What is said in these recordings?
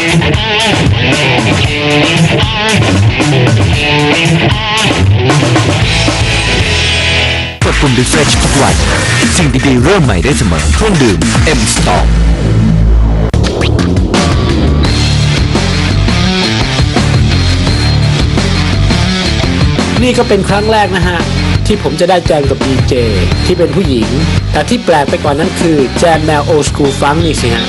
กดปุ่ม refresh ทุกวันสิ่งดีๆเริ่มใหม่ได้เสมอเครื่องดื่ม M Store นี่ก็เป็นครั้งแรกนะฮะ ที่ผมจะได้แจมกับดีเจที่เป็นผู้หญิง แต่ที่แปลกไปกว่านั้นคือแจมแนวโอ s คูฟังนี่สิฮะ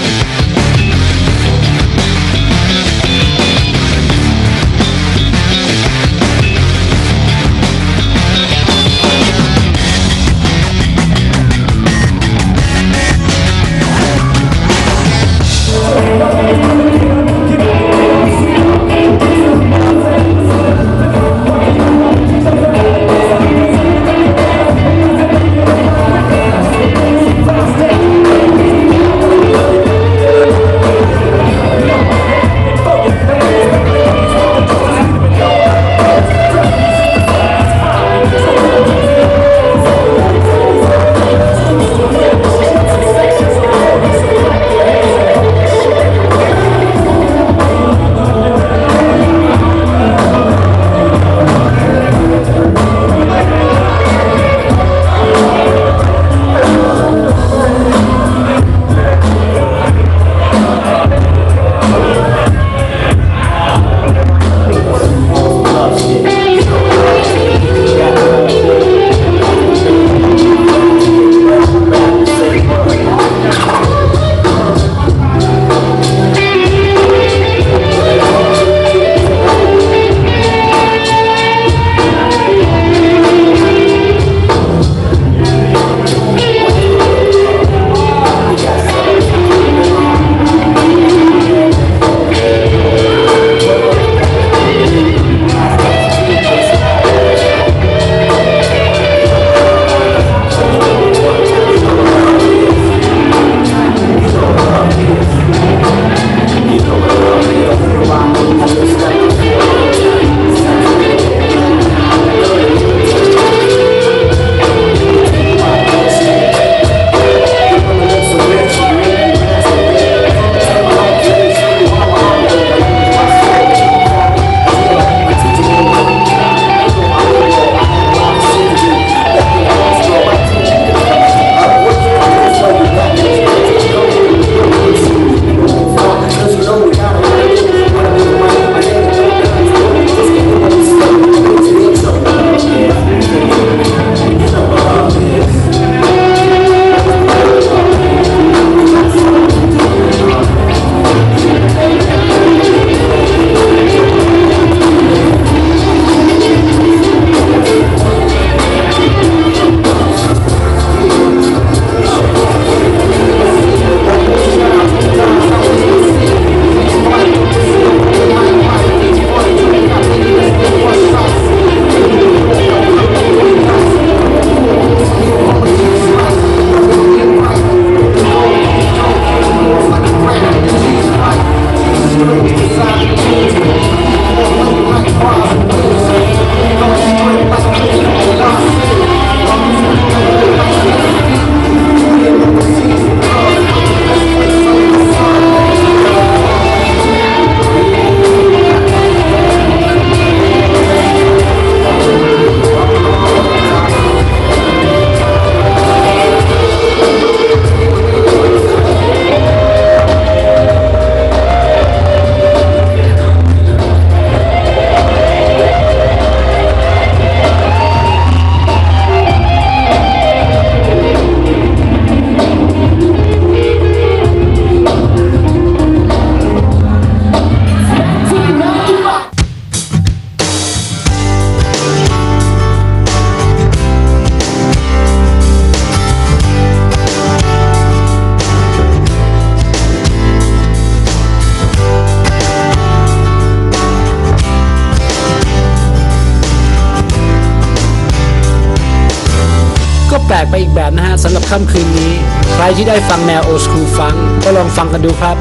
ปลกไปอีกแบบนะฮะสำหรับค่ำคืนนี้ ใครที่ได้ฟังแนวโอ s คูฟัง ก็ลองฟังกันดูครับ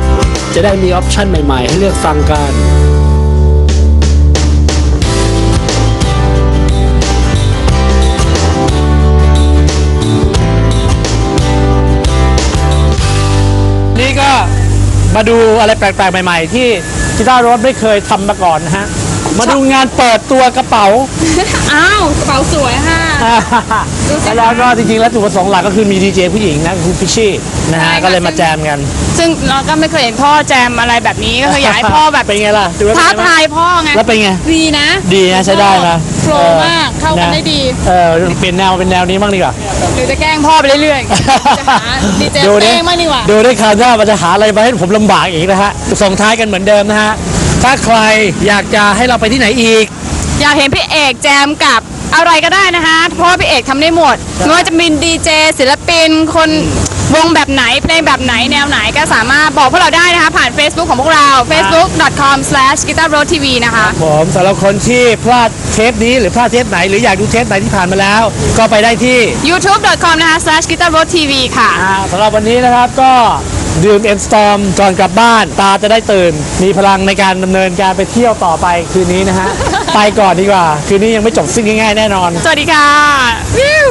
จะได้มีออปชันใหม่ๆ ให้เลือกฟังกันนี่ก็มาดูอะไรแปลกๆ ใหม่ ๆ ที่กีตาร์รถไม่เคยทำมาก่อนนะฮะ มาดูงานเปิดตัวกระเป๋า อ้าวกระเป๋าสวยค่ะ ดูสิคะ แล้วก็จริงๆแล้วจุดประสงค์หลักก็คือมีดีเจผู้หญิงนะคือพิชชี่นะฮะใช่ค่ะ ก็เลยมาแจมกัน ซึ่งเราก็ไม่เคยเห็นพ่อแจมอะไรแบบนี้ก็คืออยากให้พ่อแบบเป็นไงล่ะดูแล้วท้าเป็นไงทายพ่อไงแล้วเป็นไง ดีนะดีนะใช้ได้นะโฟลออว์มากเข้ากันได้ดีเออเปลี่ยนแนวเป็นแนวนี้บ้างดีกว่าหรือจะแกล้งพ่อไปเรื่อยๆจะหาดีเจดูดิเต้งมากดีกว่า ดูได้คราวหน้ามันจะหาอะไรมาให้ผมลำบากอีกนะฮะส่งท้ายกันเหมือนเดิมนะฮะ ถ้าใครอยากจะให้เราไปที่ไหนอีก อยากเห็นพี่เอกแจมกับ อะไรก็ได้นะคะ เพราะว่าพี่เอกทำได้หมดไม่ว่าจะเป็นดีเจศิลปิน คนวงแบบไหน เพลงแบบไหนแนวไหนก็สามารถบอกพวกเราได้นะคะ ผ่าน Facebook ของพวกเรา facebook.com/guitarroadtv นะคะ ผมสำหรับคนที่พลาดเทปนี้หรือพลาดเทปไหนหรืออยากดูเทปไหนที่ผ่านมาแล้ว ก็ไปได้ที่ youtube.com นะคะ /guitarroadtv ค่ะ อ่าสำหรับวันนี้นะครับก็ดื่มเอ็นสตอมก่อนกลับบ้าน ตาจะได้ตื่น มีพลังในการดำเนินการไปเที่ยวต่อไปคืนนี้นะฮะ ไปก่อนดีกว่า คืนนี้ยังไม่จบสิ้นง่ายๆแน่นอน สวัสดีค่ะวิว